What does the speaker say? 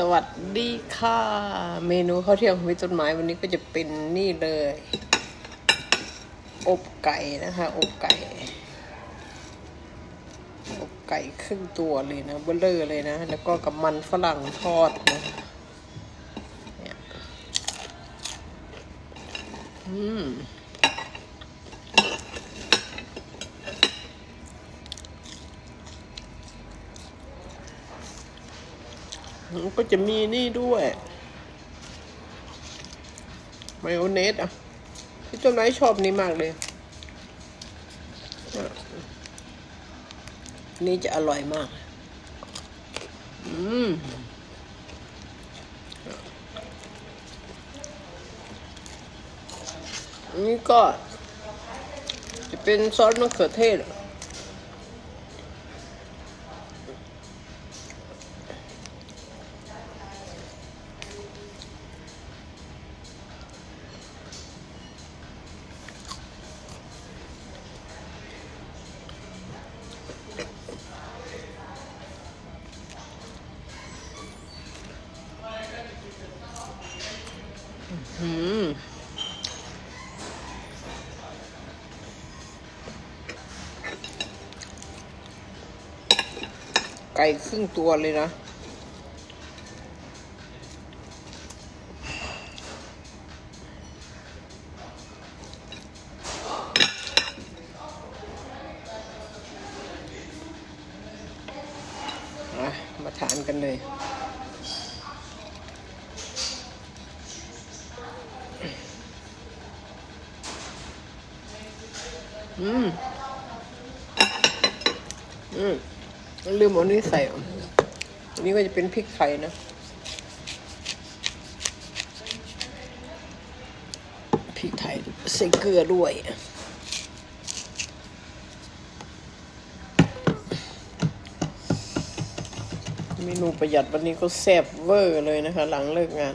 สวัสดีค่ะ เมนูข้าวเที่ยงของพี่ต้นไม้วันนี้ก็จะเป็นนี่เลย อบไก่นะคะ อบไก่ อบไก่ครึ่งตัวเลยนะเบลเลอร์เลยนะ แล้วก็กับมันฝรั่งทอดนะเนี่ยอืม ก็จะมีนี่ด้วยมายองเนสอะพี่ต้นไม้ชอบนี่มากเลย นี่จะอร่อยมาก อืมอันนี่ก็ จะเป็นซอสมะเขือเทศอื มไก่ครึ่งตัวเลยนะมาทานกันเลย อืม อืมลืมเอานี้ใส่อันนี้ก็จะเป็นพริกไทยนะ พริกไทยใส่เกลือด้วยเมนูประหยัดวันนี้ก็แซ่บเวอร์เลยนะคะ หลังเลิกงาน